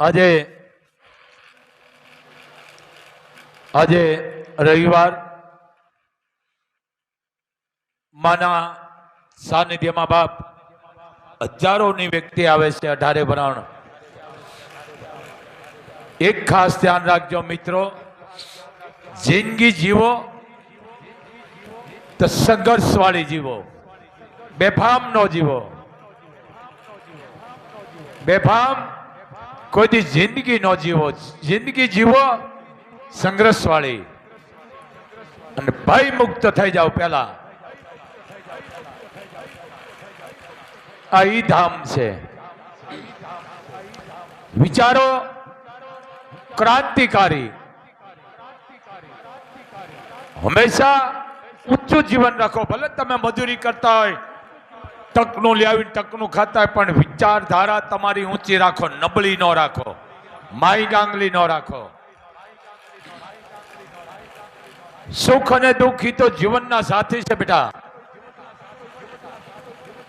આજે આજે રવિવાર માના સાનિધ્યમાં બાપ હજારોની વ્યક્તિ આવે છે અઢારે ભરાણ એક ખાસ ધ્યાન રાખજો મિત્રો, જિંદગી જીવો તો સંઘર્ષવાળી જીવો. બેફામ નો જીવો. બેફામ કોઈથી જિંદગી ન જીવો. જિંદગી જીવો સંઘર્ષ વાળી અને ભય મુક્ત થઈ જાવ પેલા આ ઈ ધામ છે. વિચારો ક્રાંતિકારી. હંમેશા ઊંચું જીવન રાખો. ભલે તમે મજૂરી કરતા હોય તકનું લાવીને તકનું ખાતા પણ વિચારધારા તમારી ઊંચી રાખો, નબળી ન રાખો, માઈ ગાંગલી ન રાખો. સુખ અને દુઃખ તો જીવનના સાથી છે બેટા.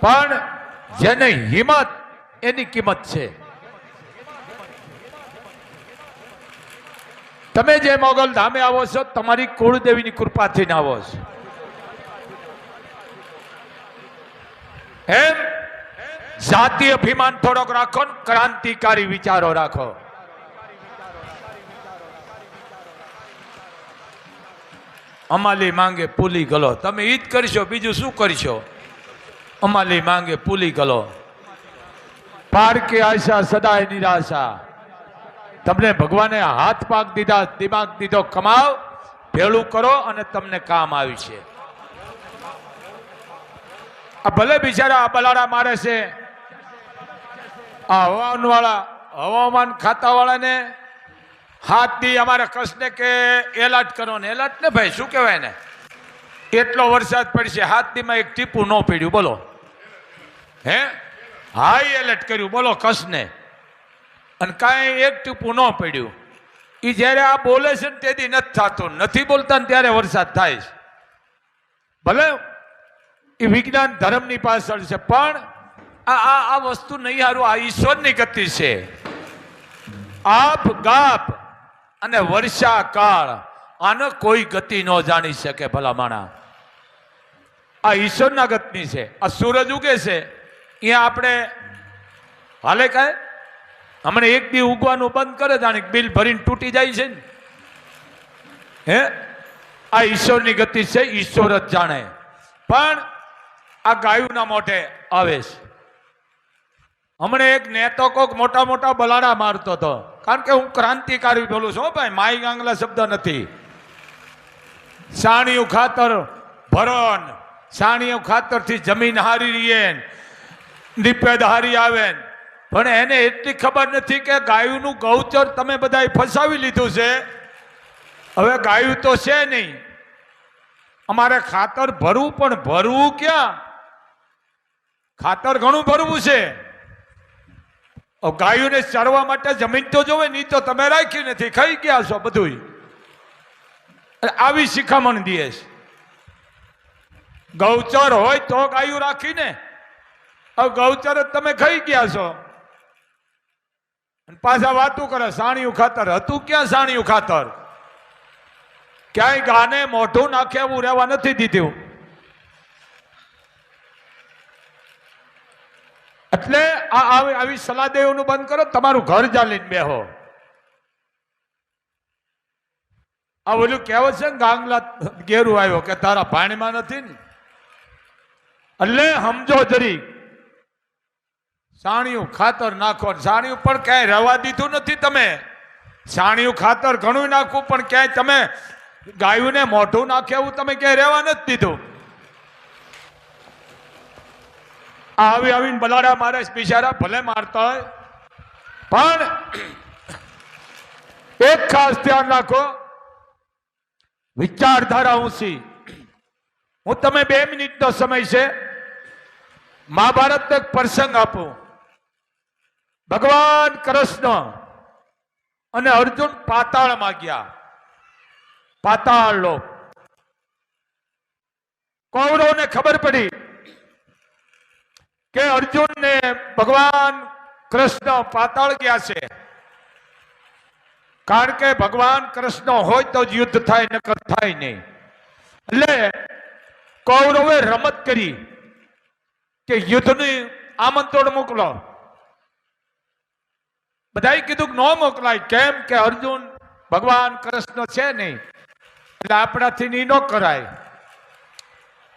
પણ જેને હિંમત, એની કિંમત છે. તમે જે મોગલ ધામે આવો છો, તમારી કુળદેવીની કૃપાથી આવો છો. એમ? જાતિ અભિમાન થોડોક રાખો ને ક્રાંતિકારી વિચારો રાખો. અમાલી માંગે પુલી ગલો. તમે ઈ જ કરશો, બીજું શું કરશો? અમાલી માંગે પુલી ગલો. પારકે આશા, સદાય નિરાશા. તમને ભગવાને હાથ પાક દીધા, દિમાગ દીધો, કમાવ, ભેળું કરો અને તમને કામ આવ્યું છે. આ ભલે બિચારા બલાડા મારે છે. આ હવામાન વાળા હવામાન ખાતા વાળાને હાથ દી અમારે કસને કે એલર્ટ કરો ને. એલર્ટ ને ભાઈ, શું કહેવાય ને એટલો વરસાદ પડશે, હાથ દીમાં એક ટીપું ન પડ્યું, બોલો. હે? હાઈ એલર્ટ કર્યું, બોલો કસને. અને કાંઈ એક ટીપું ન પડ્યું. એ જ્યારે આ બોલે છે ને તેથી નથી થતું. નથી બોલતા ને ત્યારે વરસાદ થાય છે. ભલે એ વિજ્ઞાન ધર્મની પાછળ છે, પણ આ આ આ વસ્તુ નહીં હારું, આ ઈશ્વરની ગતિ છે. આપ ગાપ અને વર્ષા કાળ આનો કોઈ ગતિ ન જાણી શકે ભલા માણા. આ ઈશ્વરના ગતિ છે, આ સૂરજ ઉગે છે અહીંયા આપણે હાલે કાંઈ? હમણાં એક દી ઉગવાનું બંધ કરે, જાણે બિલ ભરીને તૂટી જાય છે ને. હે? આ ઈશ્વરની ગતિ છે, ઈશ્વર જ જાણે. પણ આ ગાયુના મોઢે આવે છે. હમણાં એક નેતો કોક મોટા મોટા બલાડા મારતો હતો. કારણ કે હું ક્રાંતિકારી બોલું છું ભાઈ, માઈ ગાંગલા શબ્દ નથી. સાણિયું ખાતર ભરણ, સાણિયું ખાતરથી જમીન હારી રહીએ નિપેદ હારી આવે પણ એને એટલી ખબર નથી કે ગાયુંનું ગૌચર તમે બધાએ ફસાવી લીધું છે. હવે ગાયું તો છે નહીં. અમારે ખાતર ભરવું, પણ ભરવું ક્યાં? ખાતર ઘણું ભરવું છે. ગાયોને ચરવા માટે જમીન તો જોવે, નહીં તો તમે રાખી નથી. ખાઈ ગયા છો બધું આવી શિખામણ દે છે. ગૌચર હોય તો ગાયું રાખીને. હવે ગૌચર તમે ખાઈ ગયા છો. પાછા વાતું કરે, સાણિયું ખાતર. હતું ક્યાં સાણિયું ખાતર? ક્યાંય ગાને મોઢું નાખે એવું રહેવા નથી દીધું. એટલે આ આવી સલાહ દેવાનું બંધ કરો, તમારું ઘર ચાલીને બેહો. આ ઓલું કહેવત છે ને, ગાંગલા ઘેરું આવ્યો કે તારા પાણીમાં નથી ને. એટલે સમજો જરી, સાણિયું ખાતર નાખો. સાણિયું પણ ક્યાંય રહેવા દીધું નથી તમે. સાણિયું ખાતર ઘણું નાખવું પણ ક્યાંય તમે ગાયુંને મોઢું નાખે એવું તમે ક્યાંય રહેવા નથી દીધું આ આવી આવીને બલાડા મારે બિચારા ભલે મારતા હોય. પણ એક ખાસ ધ્યાન રાખો, વિચારધારા ઊંચી. હું તમે બે મિનિટનો સમય છે, મહાભારત એક પ્રસંગ આપું. ભગવાન કૃષ્ણ અને અર્જુન પાતાળમાં ગયા પાતાળ લોક. કૌરવને ખબર પડી કે અર્જુન ને ભગવાન કૃષ્ણ પાતાળ ગયા છે? કારણ કે ભગવાન કૃષ્ણ હોય તો જ યુદ્ધ થાય, નકર થાય નહીં. એટલે કૌરવે રમત કરી કે યુદ્ધની આમંત્રણ મોકલો. બધાએ કીધું ન મોકલાય. કેમ કે અર્જુન ભગવાન કૃષ્ણ છે નહીં. એટલે આપણાથી નહીં ન કરાય.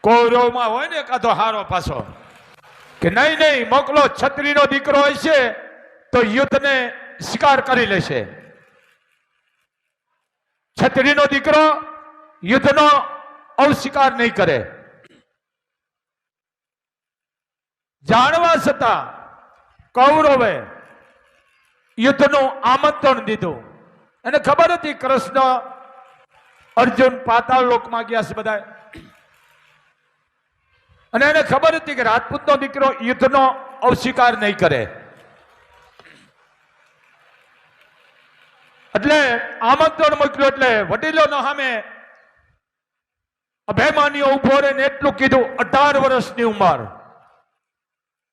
કૌરવમાં હોય ને કાં તો હારો પાછો. કે નહીં નહીં, મોકલો, છત્રીનો દીકરો હશે તો યુદ્ધને શિકાર કરી લેશે. છત્રીનો દીકરો યુદ્ધનો અસ્વીકાર નહીં કરે. જાણવા છતાં કૌરવે યુદ્ધનું આમંત્રણ દીધું. એને ખબર હતી કૃષ્ણ અર્જુન પાતાળ લોકમાં ગયા છે બધા અને એને ખબર હતી કે રાજપૂતનો દીકરો યુદ્ધનો અવસ્વીકાર નહીં કરે. એટલે આમંત્રણ મોકલ્યું એટલે વડીલોનો સામે અભિમાનીઓ ઊભો રહીને એટલું કીધું, અઢાર વર્ષની ઉંમર.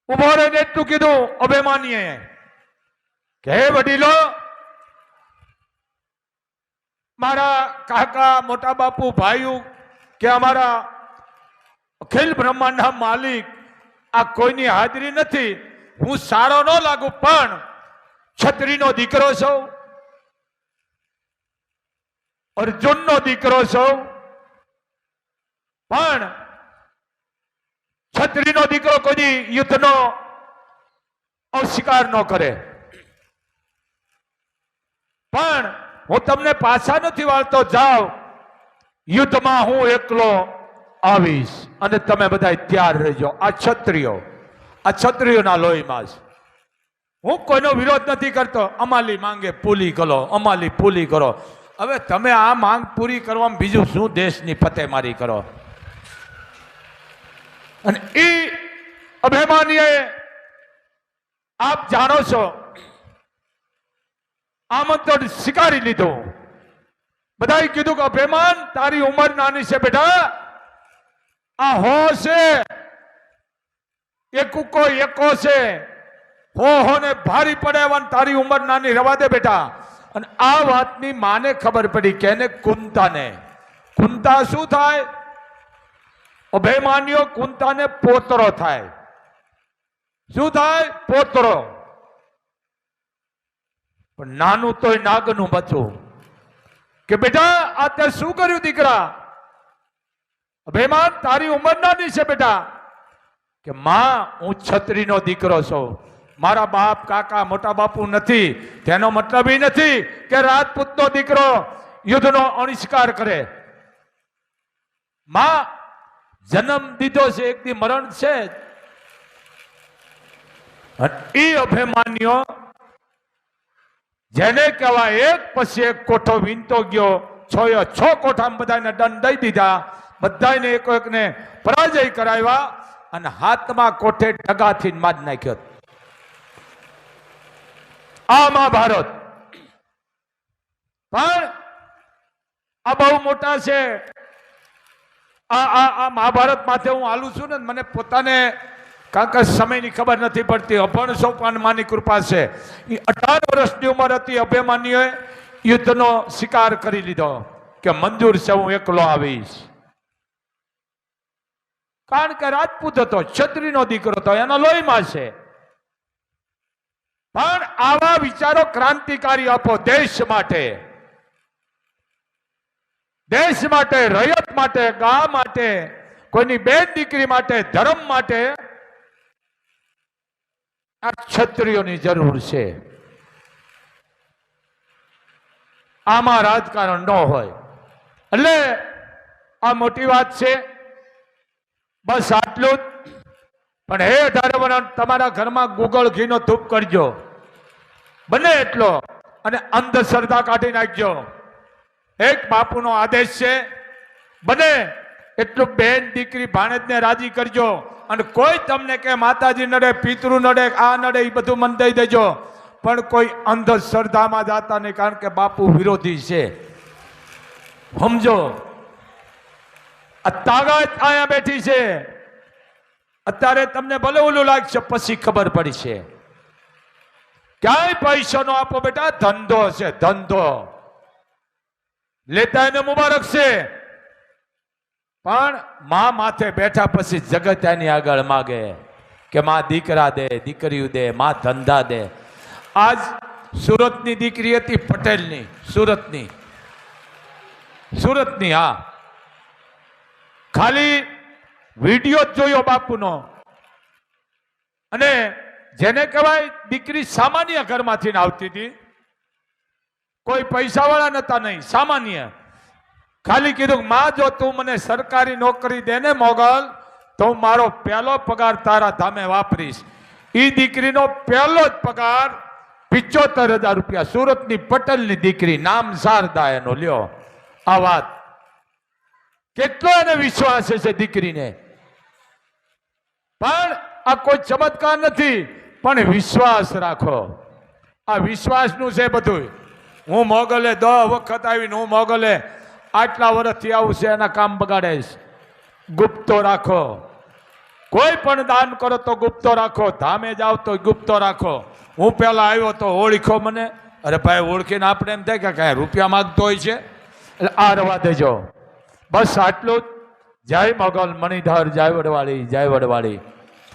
ઊભો રહીને એટલું કીધું અભિમાનીએ કે, હે વડીલો, મારા કાકા, મોટા બાપુ, ભાઈઓ, કે અમારા અખિલ બ્રહ્માંડના માલિક આ કોઈની હાજરી નથી. હું સારો ન લાગુ, પણ છત્રીનો દીકરો છું. અર્જુનનો દીકરો છું. પણ છત્રીનો દીકરો કોઈ યુદ્ધનો અસ્વીકાર ન કરે. પણ હું તમને પાછા નથી વાળતો જાઉં યુદ્ધમાં હું એકલો આવીશ અને તમે બધા તૈયાર રહેજો. આ ક્ષત્રિયો આ ક્ષત્રિયોના લોહીમાં છે. હું કોઈનો વિરોધ નથી કરતો. અમાલી માંગે પૂલી કરો, અમાલી પૂલી કરો. હવે તમે આ માંગ પૂરી કરવામાં બીજું શું દેશની ફતેમારી કરો? અને એ અભિમાનીએ આપ જાણો છો, આમંત્રણ સ્વીકારી લીધું. બધાએ કીધું કે, અભિમાન તારી ઉંમર નાની છે બેટા. આ હો છે. એકુકો એકો છે. હો હો ને ભારી પડે એવા તારી ઉંમર નાની. રવા દે બેટા. અને આ વાતની માને ખબર પડી કે એને કુંતાને. કુંતા શું થાય? અભિમાન્યો કુંતાને પોતરો થાય. શું થાય? પોતરો. પણ નાનું તોય નાગનું બચું કે બેટા, આ તે શું કર્યું દીકરા? અભિમાન, તારી ઉંમર નાની છે બેટા, કે માં, હું છત્રીનો દીકરો છું. મારા બાપ, કાકા, મોટા બાપુ નથી. તેનો મતલબ એ નથી કે રાજપૂતનો દીકરો યુદ્ધનો અણિષ્કાર કરે. માં, જન્મ દીધો છે, એક દી મરણ છે. એ અભિમાન્યો જેને કહેવાય એક પછી એક કોઠો વીંતો ગયો છ છ કોઠામાં બધાને દંડ દઈ દીધા. બધાને એક એકને પરાજય કરાવ્યા અને હાથમાં કોઠે ટગાથી માજ નાખ્યો. આ મહાભારત પણ આ બહુ મોટા છે. આ આ આ મહાભારત માથે હું હાલું છું ને, મને પોતાને કારણ કે સમયની ખબર નથી પડતી અભણ સોપાન માની કૃપા છે. એ અઢાર વર્ષની ઉંમર હતી અભિમાનીઓએ યુદ્ધનો શિકાર કરી લીધો કે મંજૂર છે, હું એકલો આવીશ. કારણ કે રાજપૂત હતો, ક્ષત્રિયનો દીકરો હતો, એના લોહીમાં છે. પણ આવા વિચારો ક્રાંતિકારી આપો દેશ માટે. દેશ માટે, રયત માટે, ગા માટે, કોઈની બેન દીકરી માટે, ધર્મ માટે આ ક્ષત્રિયોની જરૂર છે. આમાં રાજકારણ ન હોય. એટલે આ મોટી વાત છે. બસ આટલું જ. પણ હે વર્ષ તમારા ઘરમાં ગુગળ ઘીનો ધૂપ કરજો. બને એટલો. અને અંધશ્રદ્ધા કાઢી નાખજો. એક બાપુનો આદેશ છે, બને. એટલું બેન દીકરી ભાણેજને રાજી કરજો. અને કોઈ તમને કે માતાજી નડે, પિતૃ નડે, આ નડે એ બધું મન દઈ દેજો. પણ કોઈ અંધશ્રદ્ધામાં જાતા નહીં, કારણ કે બાપુ વિરોધી છે. સમજો? આ તાકાત અહીંયા બેઠી છે. અત્યારે તમને ભલે ઓલું લાગશે, પછી ખબર પડી છે ક્યાંય પૈસો નો આપો બેટા, ધંધો છે, ધંધો. લેતા એને મુબારક છે. પણ મા માથે બેઠા પછી જગત એની આગળ માગે કે માં દીકરા દે, દીકરીઓ દે, માં ધંધા દે. આજ સુરતની દીકરી હતી પટેલની, સુરતની. સુરતની, હા. ખાલી વીડિયો જ જોયો બાપુનો. અને જેને કહેવાય દીકરી સામાન્ય ઘરમાંથી આવતી હતી. કોઈ પૈસાવાળા નતા નહીં, સામાન્ય. ખાલી કીધું માં, જો તું મને સરકારી નોકરી દે ને મોગલ, તો હું મારો પહેલો પગાર તારા ધામે વાપરીશ. એ દીકરીનો પહેલો જ પગાર પિચોતેર હજાર રૂપિયા. સુરતની પટેલની દીકરી નામ શારદા એનો લ્યો, આ વાત. કેટલો એને વિશ્વાસ છે દીકરીને? પણ આ કોઈ ચમત્કાર નથી, પણ વિશ્વાસ રાખો. આ વિશ્વાસનું છે બધું. હું મોગલે દહ વખત આવીને હું મોગલે આટલા વર્ષથી આવું છે, એના કામ બગાડેશ ગુપ્તો રાખો. કોઈ પણ દાન કરો તો ગુપ્તો રાખો. ધામે જાઓ તો ગુપ્તો રાખો. હું પહેલાં આવ્યો તો ઓળખો મને. અરે ભાઈ, ઓળખીને આપણે એમ થાય કે કાંઈ રૂપિયા માગતો હોય છે? એટલે આ રવા દેજો. બસ આટલું જય મોગલ મણિધર જય વડવાળી જય વડવાળી.